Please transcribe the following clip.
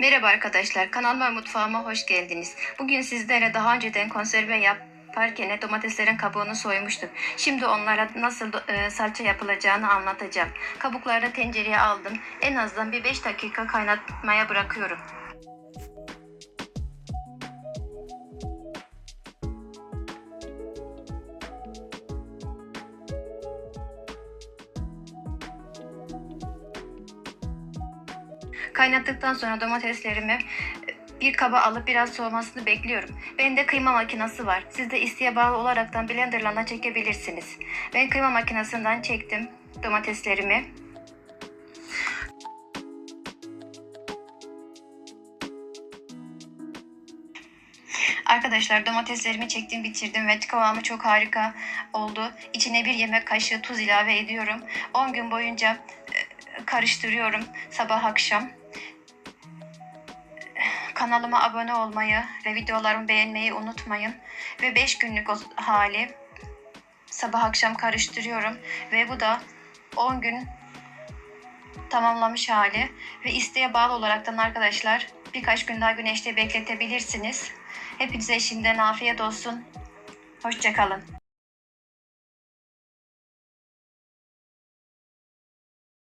Merhaba arkadaşlar, kanalıma mutfağıma hoş geldiniz. Bugün sizlere daha önceden konserve yaparken domateslerin kabuğunu soymuştuk. Şimdi onlara nasıl e, salça yapılacağını anlatacağım. Kabukları tencereye aldım. En azından bir 5 dakika kaynatmaya bırakıyorum. Kaynattıktan sonra domateslerimi e, bir kaba alıp biraz soğumasını bekliyorum. Bende kıyma makinesi var. Siz de isteğe bağlı olaraktan blenderla çekebilirsiniz. Ben kıyma makinesinden çektim domateslerimi. Arkadaşlar domateslerimi çektim bitirdim ve kıvamı çok harika oldu. İçine bir yemek kaşığı tuz ilave ediyorum. 10 gün boyunca e, karıştırıyorum sabah akşam. Kanalıma abone olmayı ve videolarımı beğenmeyi unutmayın. Ve 5 günlük hali sabah akşam karıştırıyorum. Ve bu da 10 gün tamamlamış hali. Ve isteğe bağlı olaraktan arkadaşlar birkaç gün daha güneşte bekletebilirsiniz. Hepinize şimdiden afiyet olsun. Hoşçakalın.